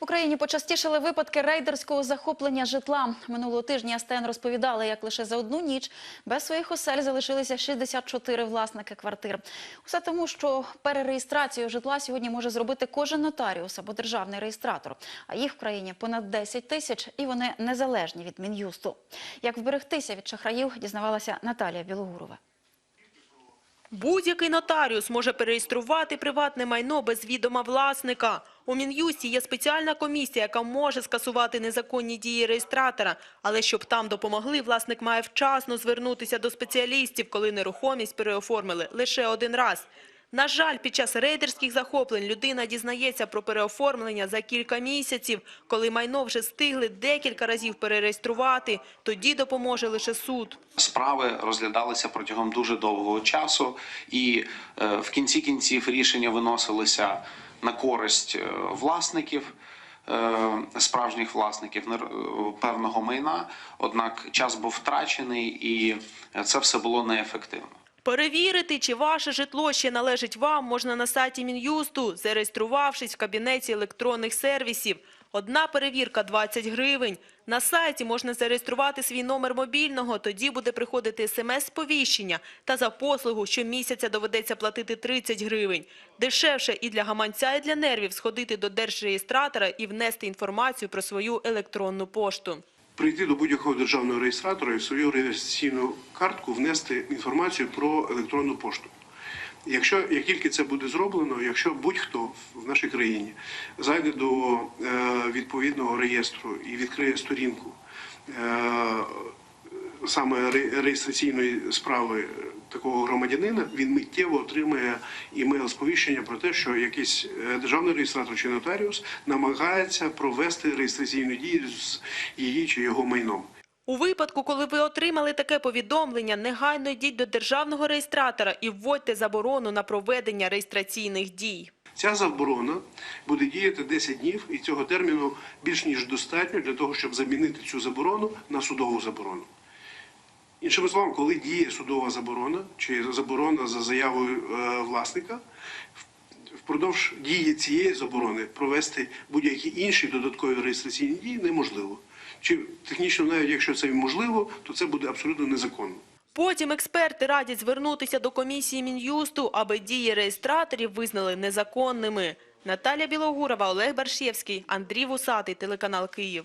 В Україні почастішали випадки рейдерського захоплення житла. Минулого тижня СТН розповідали, як лише за одну ніч без своїх осель залишилися 64 власники квартир. Усе тому, що перереєстрацію житла сьогодні може зробити кожен нотаріус або державний реєстратор. А їх в країні понад 10 тисяч, і вони незалежні від Мін'юсту. Як вберегтися від шахраїв, дізнавалася Наталія Білогурова. Будь-який нотаріус може переєструвати приватне майно без відома власника. У Мін'юсті є спеціальна комісія, яка може скасувати незаконні дії реєстратора. Але щоб там допомогли, власник має вчасно звернутися до спеціалістів, коли нерухомість переоформили лише один раз. На жаль, під час рейдерських захоплень людина дізнається про переоформлення за кілька місяців. Коли майно вже стигли декілька разів перереєструвати, тоді допоможе лише суд. Справи розглядалися протягом дуже довгого часу, і е, в кінці кінців рішення виносилися на користь е, власників. е, Справжніх власників певного майна, однак час був втрачений, і це все було неефективно. Перевірити, чи ваше житло ще належить вам, можна на сайті Мін'юсту, зареєструвавшись в кабінеті електронних сервісів. Одна перевірка – 20 гривень. На сайті можна зареєструвати свій номер мобільного, тоді буде приходити смс-сповіщення. Та за послугу щомісяця доведеться платити 30 гривень. Дешевше і для гаманця, і для нервів сходити до держреєстратора і внести інформацію про свою електронну пошту. Прийти до будь-якого державного реєстратора і в свою реєстраційну картку внести інформацію про електронну пошту. Якщо як тільки це буде зроблено, якщо будь-хто в нашій країні зайде до е, відповідного реєстру і відкриє сторінку е, саме ре- реєстраційної справи такого громадянина, він миттєво отримає імейл-сповіщення про те, що якийсь е, державний реєстратор чи нотаріус намагається провести реєстраційну дію з її чи його майном. У випадку, коли ви отримали таке повідомлення, негайно йдіть до державного реєстратора і вводьте заборону на проведення реєстраційних дій. Ця заборона буде діяти 10 днів, і цього терміну більш ніж достатньо для того, щоб замінити цю заборону на судову заборону. Іншими словами, коли діє судова заборона чи заборона за заявою е, власника, впродовж дії цієї заборони провести будь-які інші додаткові реєстраційні дії неможливо. Чи технічно, навіть якщо це можливо, то це буде абсолютно незаконно. Потім експерти радять звернутися до комісії Мін'юсту, аби дії реєстраторів визнали незаконними. Наталя Білогурова, Олег Баршєвський, Андрій Вусатий, телеканал Київ.